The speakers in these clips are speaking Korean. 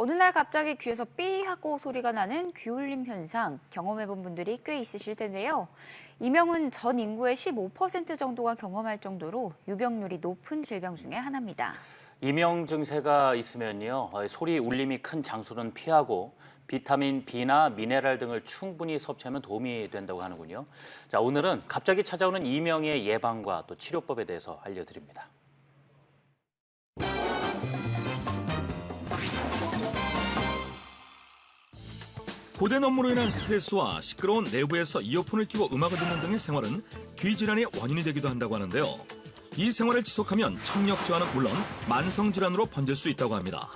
어느 날 갑자기 귀에서 삐 하고 소리가 나는 귀울림 현상 경험해본 분들이 꽤 있으실 텐데요. 이명은 전 인구의 15% 정도가 경험할 정도로 유병률이 높은 질병 중에 하나입니다. 이명 증세가 있으면요 어, 소리 울림이 큰 장소는 피하고 비타민 B나 미네랄 등을 충분히 섭취하면 도움이 된다고 하는군요. 자 오늘은 갑자기 찾아오는 이명의 예방과 또 치료법에 대해서 알려드립니다. 고된 업무로 인한 스트레스와 시끄러운 내부에서 이어폰을 끼고 음악을 듣는 등의 생활은 귀 질환의 원인이 되기도 한다고 하는데요. 이 생활을 지속하면 청력 저하는 물론 만성 질환으로 번질 수 있다고 합니다.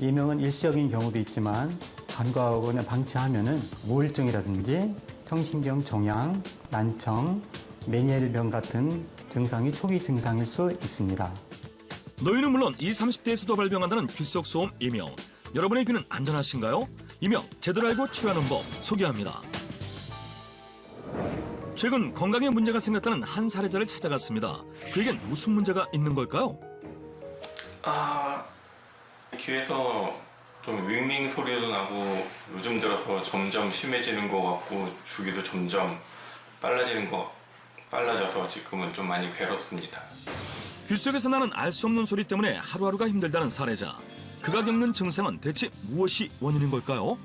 이명은 일시적인 경우도 있지만 간과하고 그냥 방치하면은 우울증이라든지 청신경 종양, 난청, 메니엘병 같은 증상이 초기 증상일 수 있습니다. 노인은 물론 20, 30대에서도 발병한다는 귓속 소음 이명. 여러분의 귀는 안전하신가요? 이명 제대로 알고 치료하는 법 소개합니다. 최근 건강에 문제가 생겼다는 한 사례자를 찾아갔습니다. 그에겐 무슨 문제가 있는 걸까요? 아 귀에서 좀 윙윙 소리도 나고 요즘 들어서 점점 심해지는 것 같고 주기도 점점 빨라지는 거 빨라져서 지금은 좀 많이 괴롭습니다. 귓속에서 나는 알 수 없는 소리 때문에 하루하루가 힘들다는 사례자. 그가 겪는 증상은 대체 무엇이 원인인 걸까요?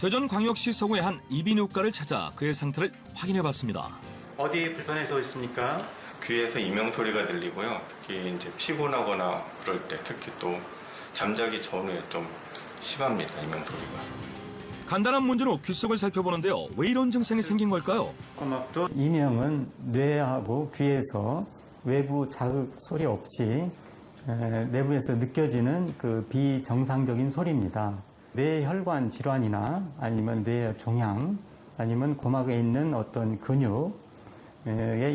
대전광역시 서구의 한 이비인후과를 찾아 그의 상태를 확인해 봤습니다. 어디 불편해서 있습니까? 귀에서 이명 소리가 들리고요. 특히 이제 피곤하거나 그럴 때 특히 또 잠자기 전에 좀 심합니다. 이명 소리가. 간단한 문제로 귓속을 살펴보는데요. 왜 이런 증상이 생긴 걸까요? 꼬막도 이명은 뇌하고 귀에서 외부 자극 소리 없이 에, 내부에서 느껴지는 그 비정상적인 소리입니다. 뇌혈관 질환이나 아니면 뇌 종양 아니면 고막에 있는 어떤 근육에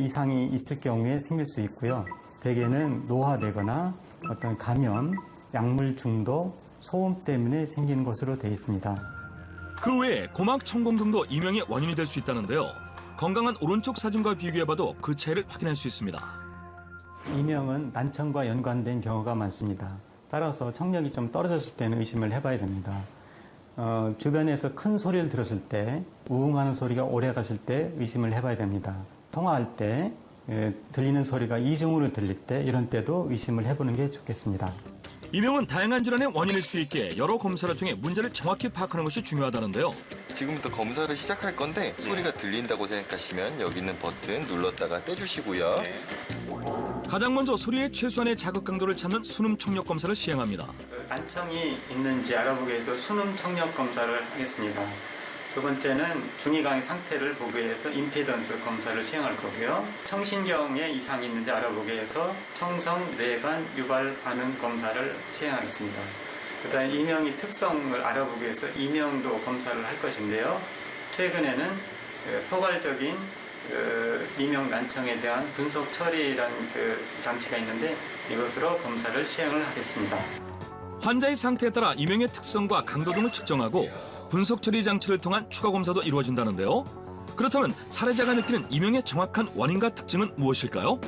이상이 있을 경우에 생길 수 있고요. 대개는 노화되거나 어떤 감염, 약물 중독, 소음 때문에 생기는 것으로 되어 있습니다. 그 외에 고막 천공 등도 이명의 원인이 될 수 있다는데요. 건강한 오른쪽 사진과 비교해봐도 그 차이를 확인할 수 있습니다. 이명은 난청과 연관된 경우가 많습니다. 따라서 청력이 좀 떨어졌을 때는 의심을 해봐야 됩니다. 어, 주변에서 큰 소리를 들었을 때, 우웅하는 소리가 오래 갔을 때 의심을 해봐야 됩니다. 통화할 때 예, 들리는 소리가 이중으로 들릴 때 이런 때도 의심을 해보는 게 좋겠습니다. 이명은 다양한 질환의 원인일 수 있게 여러 검사를 통해 문제를 정확히 파악하는 것이 중요하다는데요. 지금부터 검사를 시작할 건데 소리가 들린다고 생각하시면 여기 있는 버튼 눌렀다가 떼주시고요. 가장 먼저 소리의 최소한의 자극 강도를 찾는 수능 청력 검사를 시행합니다. 난청이 있는지 알아보기 위해서 수능 청력 검사를 하겠습니다. 두 번째는 중이강의 상태를 보기 위해서 임피던스 검사를 시행할 거고요. 청신경에 이상이 있는지 알아보기 위해서 청성 뇌관 유발 반응 검사를 시행하겠습니다. 그다음에 이명의 특성을 알아보기 위해서 이명도 검사를 할 것인데요. 최근에는 그 포괄적인 그 이명 난청에 대한 분석 처리라는 그 장치가 있는데 이것으로 검사를 시행을 하겠습니다. 환자의 상태에 따라 이명의 특성과 강도 등을 측정하고 분석 처리 장치를 통한 추가 검사도 이루어진다는데요. 그렇다면 사례자가 느끼는 이명의 정확한 원인과 특징은 무엇일까요?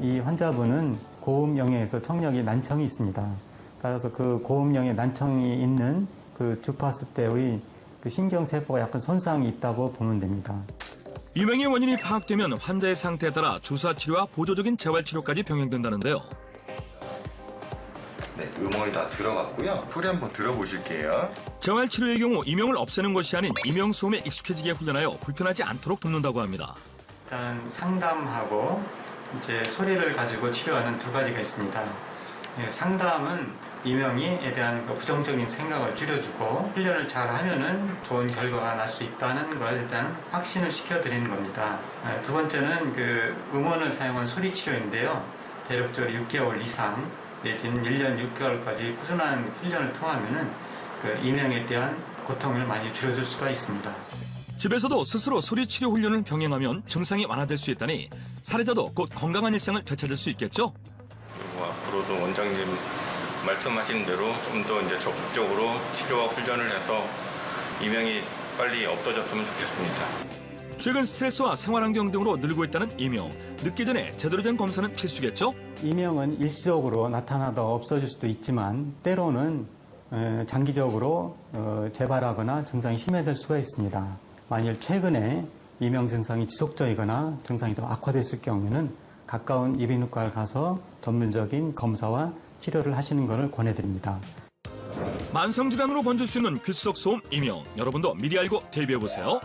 이 환자분은 고음 영역에서 청력이 난청이 있습니다. 따라서 그 고음영의 난청이 있는 그 주파수 때의 그 신경 세포가 약간 손상이 있다고 보면 됩니다. 이명의 원인이 파악되면 환자의 상태에 따라 주사 치료와 보조적인 재활 치료까지 병행된다는데요. 네, 음원이 다 들어갔고요. 소리 한번 들어보실게요. 재활 치료의 경우 이명을 없애는 것이 아닌 이명 소음에 익숙해지게 훈련하여 불편하지 않도록 돕는다고 합니다. 일단 상담하고 이제 소리를 가지고 치료하는 두 가지가 있습니다. 예, 상담은 이명이에 대한 그 부정적인 생각을 줄여주고 훈련을 잘 하면은 좋은 결과가 날 수 있다는 걸 일단 확신을 시켜드리는 겁니다. 예, 두 번째는 그 음원을 사용한 소리 치료인데요. 대략적으로 6개월 이상 내지는 1년 6개월까지 꾸준한 훈련을 통하면은 그 이명에 대한 고통을 많이 줄여줄 수가 있습니다. 집에서도 스스로 소리 치료 훈련을 병행하면 증상이 완화될 수 있다니 사례자도 곧 건강한 일상을 되찾을 수 있겠죠? 그리고 앞으로도 원장님 말씀하신 대로 좀 더 이제 적극적으로 치료와 훈련을 해서 이명이 빨리 없어졌으면 좋겠습니다. 최근 스트레스와 생활환경 등으로 늘고 있다는 이명. 늦기 전에 제대로 된 검사는 필수겠죠? 이명은 일시적으로 나타나다 없어질 수도 있지만 때로는 어, 장기적으로 어, 재발하거나 증상이 심해질 수가 있습니다. 만일 최근에 이명 증상이 지속적이거나 증상이 더 악화됐을 경우에는 가까운 이비인후과를 가서 전문적인 검사와 치료를 하시는 것을 권해드립니다. 만성질환으로 번질 수 있는 귓속 소음 이명. 여러분도 미리 알고 대비해보세요.